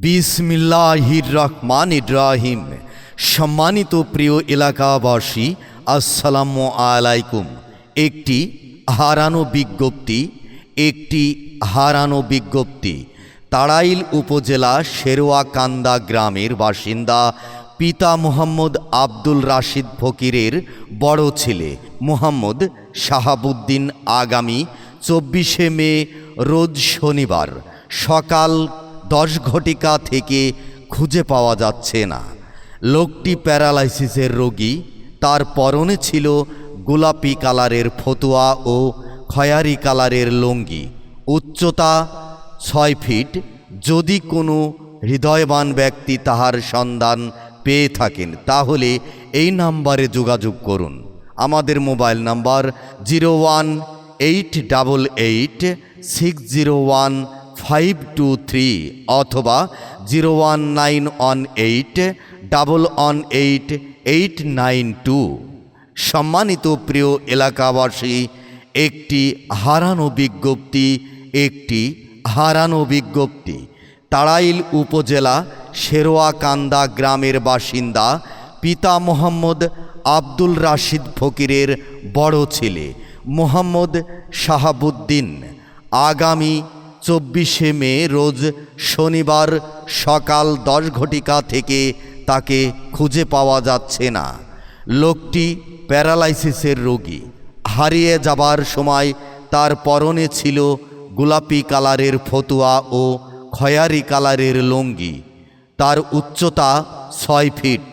বিসমিল্লাহির রহমান ইব্রাহিম সম্মানিত প্রিয় এলাকাবাসী, আসসালামু আলাইকুম। একটি হারানো বিজ্ঞপ্তি, একটি হারানো বিজ্ঞপ্তি। তাড়াইল উপজেলা শেরোয়াকান্দা গ্রামের বাসিন্দা পিতা মোহাম্মদ আব্দুল রাশিদ ফকিরের বড় ছেলে মোহাম্মদ শাহাবুদ্দিন আগামী চব্বিশে মে, রোজ শনিবার সকাল দশ ঘটিকা থেকে খুঁজে পাওয়া যাচ্ছে না। লোকটি প্যারালাইসিসের রোগী, তার পরনে ছিল গোলাপি কালারের ফতুয়া ও খয়ারি কালারের লুঙ্গি। উচ্চতা ছয় ফিট, যদি কোনো হৃদয়বান ব্যক্তি তাহার সন্ধান পেয়ে থাকেন, তাহলে এই নাম্বারে যোগাযোগ করুন। আমাদের mobile number zero one eight double eight six zero one five two three অথবা zero one nine one eight double one eight eight nine two সম্মানিত প্রিয় এলাকাবাসী, একটি হারানো বিজ্ঞপ্তি, একটি হারানো বিজ্ঞপ্তি। তাড়াইল উপজেলা শেরোয়াকান্দা গ্রামের বাসিন্দা পিতা মোহাম্মদ আব্দুল রাশিদ ফকিরের বড় ছেলে মোহাম্মদ শাহাবুদ্দিন। আগামী চব্বিশে মে রোজ শনিবার সকাল দশ ঘটিকা থেকে তাকে খুঁজে পাওয়া যাচ্ছে না। লোকটি প্যারালাইসিসের রোগী। হারিয়ে যাবার সময় তার পরনে ছিল গোলাপি কালারের ফতুয়া ও খয়ারি কালারের লুঙ্গি। তার উচ্চতা ছয় ফিট।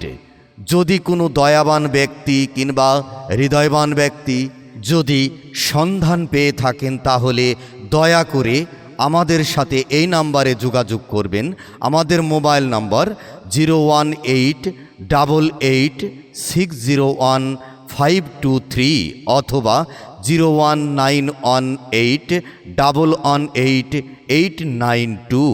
যদি কোনো দয়াবান ব্যক্তি কিংবা হৃদয়বান ব্যক্তি যদি সন্ধান পেয়ে থাকেন তাহলে দয়া করে আমাদের সাথে এই নাম্বারে যোগাযোগ করবেন। আমাদের mobile number zero one eight double eight six zero one five two three অথবা zero one nine one eight double one eight eight nine two.